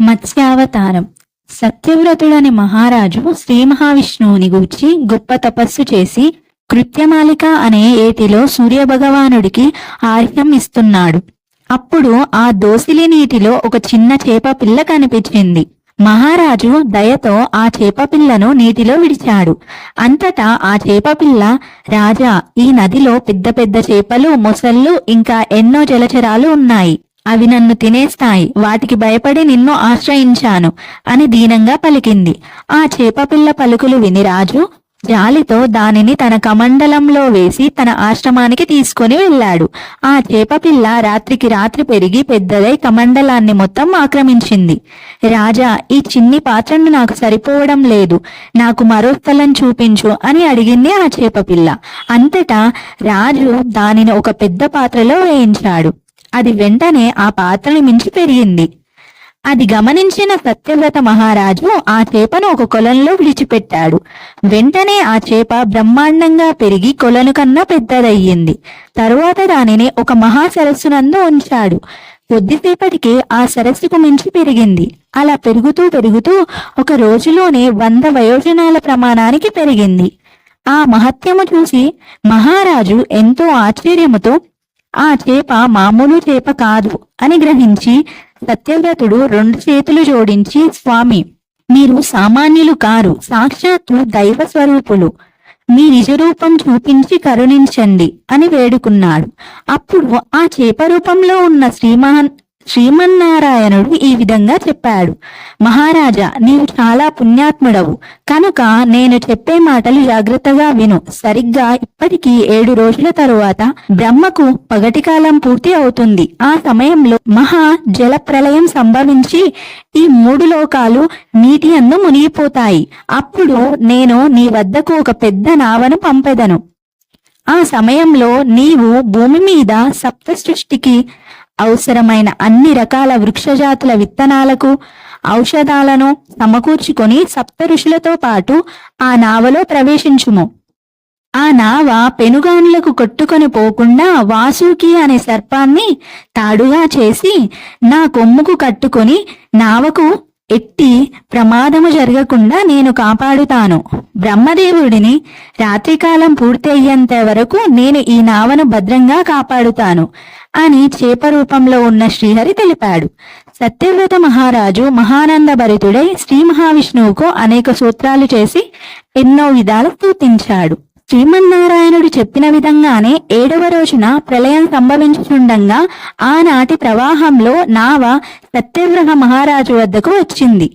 మత్స్యావతారం. సత్యవ్రతుడని మహారాజు శ్రీ మహావిష్ణువుని గూర్చి గొప్ప తపస్సు చేసి కృత్యమాలిక అనే ఏటిలో సూర్యభగవానుడికి ఆర్హ్యం ఇస్తున్నాడు. అప్పుడు ఆ దోసిలి నీటిలో ఒక చిన్న చేప పిల్ల కనిపించింది. మహారాజు దయతో ఆ చేప పిల్లను నీటిలో విడిచాడు. అంతటా ఆ చేప పిల్ల రాజా ఈ నదిలో పెద్ద పెద్ద చేపలు మొసళ్ళు ఇంకా ఎన్నో జలచరాలు ఉన్నాయి. అవి నన్ను తినేస్తాయి. వాటికి భయపడి నిన్ను ఆశ్రయించాను అని దీనంగా పలికింది. ఆ చేపపిల్ల పలుకులు విని రాజు జాలితో దానిని తన కమండలంలో వేసి తన ఆశ్రమానికి తీసుకొని వెళ్ళాడు. ఆ చేపపిల్ల రాత్రికి రాత్రి పెరిగి పెద్దదై కమండలాన్ని మొత్తం ఆక్రమించింది. రాజా ఈ చిన్ని పాత్రను నాకు సరిపోవడం లేదు. నాకు మరో స్థలం చూపించు అని అడిగింది ఆ చేపపిల్ల అంతటా రాజు దానిని ఒక పెద్ద పాత్రలో వేయించాడు. అది వెంటనే ఆ పాత్రని మించి పెరిగింది. అది గమనించిన సత్యవ్రత మహారాజు ఆ చేపను ఒక కొలంలో విడిచిపెట్టాడు. వెంటనే ఆ చేప బ్రహ్మాండంగా పెరిగి కొలను కన్నా పెద్దదయ్యింది. తరువాత దానిని ఒక మహా సరస్సునందు ఉంచాడు. కొద్దిసేపటికి ఆ సరస్సుకు మించి పెరిగింది. అలా పెరుగుతూ పెరుగుతూ ఒక రోజులోనే వంద వయోజనాల ప్రమాణానికి పెరిగింది. ఆ మహత్యము చూసి మహారాజు ఎంతో ఆశ్చర్యముతో ఆ చేప మామూలు చేప కాదు అని గ్రహించి సత్యవ్రతుడు రెండు చేతులు జోడించి స్వామి మీరు సామాన్యులు కారు సాక్షాత్తు దైవ స్వరూపులు. మీ నిజరూపం చూపించి కరుణించండి అని వేడుకున్నాడు. అప్పుడు ఆ చేప రూపంలో ఉన్న శ్రీమహన్ శ్రీమన్నారాయణుడు ఈ విధంగా చెప్పాడు. మహారాజా నీవు చాలా పుణ్యాత్ముడవు. కనుక నేను చెప్పే మాటలు జాగ్రత్తగా విను. సరిగ్గా ఇప్పటికీ ఏడు రోజుల తరువాత బ్రహ్మకు పగటి కాలం పూర్తి అవుతుంది. ఆ సమయంలో మహా జల ప్రళయం సంభవించి ఈ మూడు లోకాలు నీటి అందు మునిగిపోతాయి. అప్పుడు నేను నీ వద్దకు ఒక పెద్ద నావను పంపెదను. ఆ సమయంలో నీవు భూమి మీద సప్త సృష్టికి అవసరమైన అన్ని రకాల వృక్షజాతుల విత్తనాలకు ఔషధాలను సమకూర్చుకొని సప్త ఋషులతో పాటు ఆ నావలో ప్రవేశించుము. ఆ నావ పెనుగానులకు కొట్టుకొని పోకుండా వాసుకి అనే సర్పాన్ని తాడుగా చేసి నా కొమ్ముకు కట్టుకొని నావకు ఎట్టి ప్రమాదము జరగకుండా నేను కాపాడుతాను. బ్రహ్మదేవుడిని రాత్రికాలం పూర్తయ్యేంత వరకు నేను ఈ నావను భద్రంగా కాపాడుతాను అని చేప రూపంలో ఉన్న శ్రీహరి తెలిపాడు. సత్యవ్రత మహారాజు మహానంద భరితుడై శ్రీ మహావిష్ణువుకు అనేక సూత్రాలు చేసి ఎన్నో విధాలు స్థూతించాడు. శ్రీమన్నారాయణుడు చెప్పిన విధంగానే ఏడవ రోజున ప్రళయం సంభవించుచుండగా ఆనాటి ప్రవాహంలో నావ సత్యగ్రహ మహారాజు వద్దకు వచ్చింది.